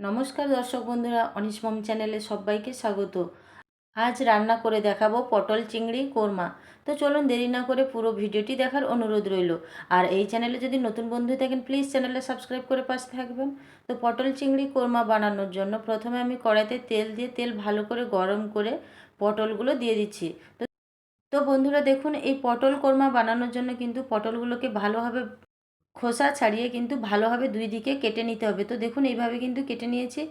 নমস্কার দর্শক বন্ধুরা, অনিশ মম চ্যানেলে সবাইকে স্বাগত। আজ রান্না করে দেখাবো পটল চিংড়ি কোরমা। তো চলুন দেরি না করে পুরো ভিডিওটি দেখার অনুরোধ রইল। আর এই চ্যানেলে যদি নতুন বন্ধু থাকেন প্লিজ চ্যানেলে সাবস্ক্রাইব করে পাশে থাকবেন। তো পটল চিংড়ি কোরমা বানানোর জন্য প্রথমে আমি কড়াইতে তেল দিয়ে তেল ভালো করে গরম করে পটলগুলো দিয়ে দিচ্ছি। তো তো বন্ধুরা দেখুন, এই পটল কোরমা বানানোর জন্য কিন্তু পটলগুলোকে ভালোভাবে খোসা ছাড়িয়ে কিন্তু ভালোভাবে দুই দিকে কেটে নিতে হবে। তো দেখুন, এইভাবে কিন্তু কেটে নিয়েছি।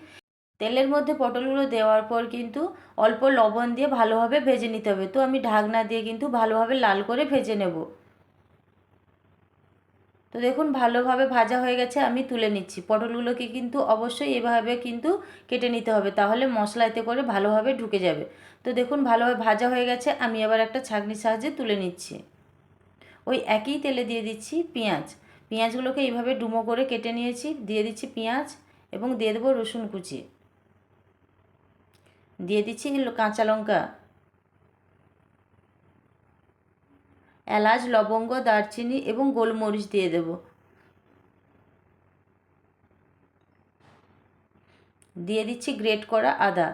তেলের মধ্যে পটলগুলো দেওয়ার পর কিন্তু অল্প লবণ দিয়ে ভালোভাবে ভেজে নিতে হবে। তো আমি ঢাকনা দিয়ে কিন্তু ভালোভাবে লাল করে ভেজে নেব। তো দেখুন, ভালোভাবে ভাজা হয়ে গেছে, আমি তুলে নিচ্ছি। পটলগুলোকে কিন্তু অবশ্যই এভাবে কিন্তু কেটে নিতে হবে, তাহলে মশলা এতে করে ভালোভাবে ঢুকে যাবে। তো দেখুন, ভালোভাবে ভাজা হয়ে গেছে, আমি আবার একটা ছাঁকনির সাহায্যে তুলে নিচ্ছি। ওই একই তেলে দিয়ে দিচ্ছি পেঁয়াজ। পেঁয়াজগুলোকে এইভাবে ডুমো করে কেটে নিয়েছি, দিয়ে দিচ্ছি পেঁয়াজ এবং দিয়ে দেবো রসুন কুচি। দিয়ে দিচ্ছি কাঁচা লঙ্কা। এলাচ, লবঙ্গ, দারচিনি এবং গোলমরিচ দিয়ে দেব। দিয়ে দিচ্ছি গ্রেট করা আদা।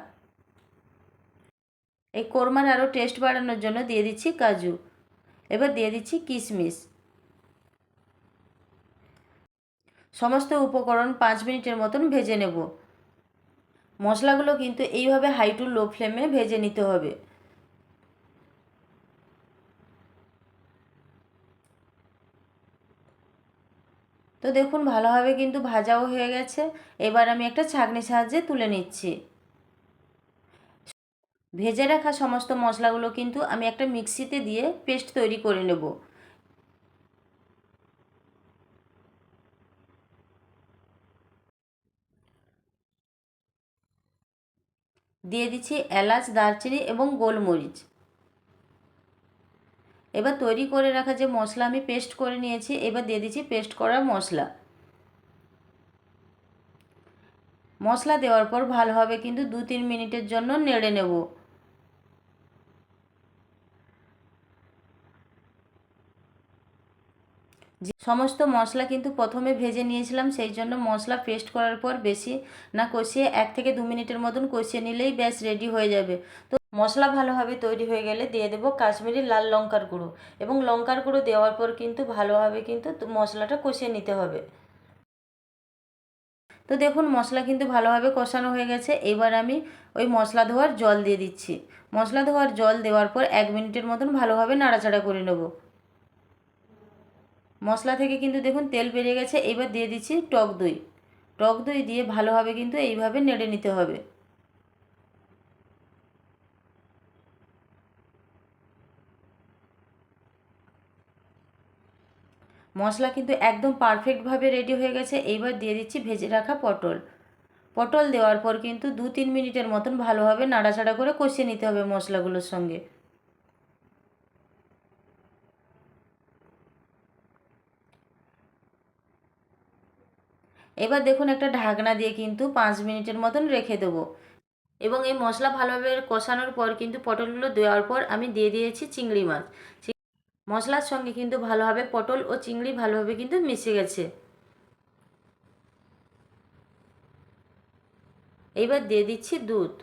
এই কোরমার আরও টেস্ট বাড়ানোর জন্য দিয়ে দিচ্ছি কাজু। এবার দিয়ে দিচ্ছি কিশমিশ। সমস্ত উপকরণ পাঁচ মিনিটের মতন ভেজে নেব। মশলাগুলো কিন্তু এইভাবে হাই টু লো ফ্লেমে ভেজে নিতে হবে। তো দেখুন, ভালোভাবে কিন্তু ভাজাও হয়ে গেছে। এবার আমি একটা ছাঁকনির সাহায্যে তুলে নিচ্ছি। ভেজে রাখা সমস্ত মশলাগুলো কিন্তু আমি একটা মিক্সিতে দিয়ে পেস্ট তৈরি করে নেব। দিয়ে দিচ্ছি এলাচ, দারচিনি এবং গোলমরিচ। এবার তৈরি করে রাখা যে মশলা আমি পেস্ট করে নিয়েছি, এবার দিয়ে দিচ্ছি পেস্ট করা মশলা। মশলা দেওয়ার পর ভালোভাবে কিন্তু দু তিন মিনিটের জন্য নেড়ে নেব। সমস্ত মশলা কিন্তু প্রথমে ভেজে নিয়েছিলাম, সেই জন্য মশলা পেস্ট করার পর বেশি না কষিয়ে এক থেকে দু মিনিটের মতন কষিয়ে নিলেই ব্যাস রেডি হয়ে যাবে। তো মশলা ভালোভাবে তৈরি হয়ে গেলে দিয়ে দেবো কাশ্মীরি লাল লঙ্কার গুঁড়ো এবং লঙ্কার গুঁড়ো দেওয়ার পর কিন্তু ভালোভাবে কিন্তু মশলাটা কষিয়ে নিতে হবে। তো দেখুন মশলা কিন্তু ভালোভাবে কষানো হয়ে গেছে, এবার আমি ওই মশলা ধোয়ার জল দিয়ে দিচ্ছি। মশলা ধোয়ার জল দেওয়ার পর এক মিনিটের মতন ভালোভাবে নাড়াচাড়া করে নেব। মশলা থেকে কিন্তু দেখুন তেল বেরিয়ে গেছে, এবার দিয়ে দিচ্ছি টক দই। টক দই দিয়ে ভালোভাবে কিন্তু এইভাবে নেড়ে নিতে হবে। মশলা কিন্তু একদম পারফেক্টভাবে রেডি হয়ে গেছে, এইবার দিয়ে দিচ্ছি ভেজে রাখা পটল। পটল দেওয়ার পর কিন্তু দু তিন মিনিটের মতন ভালোভাবে নাড়াচাড়া করে কষিয়ে নিতে হবে মশলাগুলোর সঙ্গে। এবার দেখুন একটা ঢাকনা দিয়ে কিন্তু পাঁচ মিনিটের মতন রেখে দেবো। এবং এই মশলা ভালোভাবে কষানোর পর কিন্তু পটলগুলো দেওয়ার পর আমি দিয়ে দিয়েছি চিংড়ি মাছ। মশলার সঙ্গে কিন্তু ভালোভাবে পটল ও চিংড়ি ভালোভাবে কিন্তু মিশে গেছে। এইবার দিয়ে দিচ্ছি দুধ।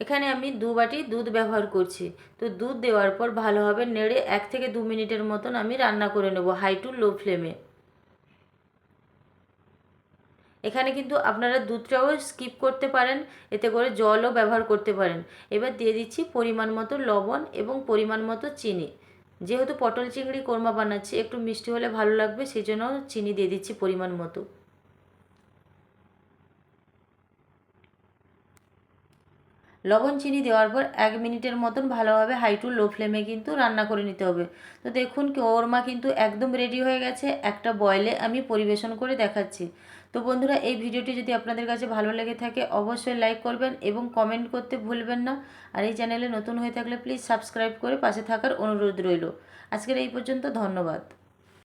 এখানে আমি দু বাটি দুধ ব্যবহার করছি। তো দুধ দেওয়ার পর ভালোভাবে নেড়ে এক থেকে দু মিনিটের মতন আমি রান্না করে নেব হাই টু লো ফ্লেমে। এখানে কিন্তু আপনারা দুধটাও স্কিপ করতে পারেন, এতে করে জলও ব্যবহার করতে পারেন। এবার দিয়ে দিচ্ছি পরিমাণ মতো লবণ এবং পরিমাণ মতো চিনি। যেহেতু পটল চিংড়ি কোরমা বানাচ্ছি, একটু মিষ্টি হলে ভালো লাগবে সেই জন্য চিনি দিয়ে দিচ্ছি পরিমাণ মতো। লবণ চিনি দেওয়ার পর এক মিনিটের মতন ভালোভাবে হাই টু লো ফ্লেমে কিন্তু রান্না করে নিতে হবে। তো দেখুন, কোরমা কিন্তু একদম রেডি হয়ে গেছে। একটা বয়লে আমি পরিবেশন করে দেখাচ্ছি। তো বন্ধুরা, এই ভিডিওটি যদি আপনাদের কাছে ভালো লেগে থাকে, অবশ্যই লাইক করবেন এবং কমেন্ট করতে ভুলবেন না। আর এই চ্যানেলে নতুন হয়ে থাকলে প্লিজ সাবস্ক্রাইব করে পাশে থাকার অনুরোধ রইল। আজকের এই পর্যন্ত ধন্যবাদ।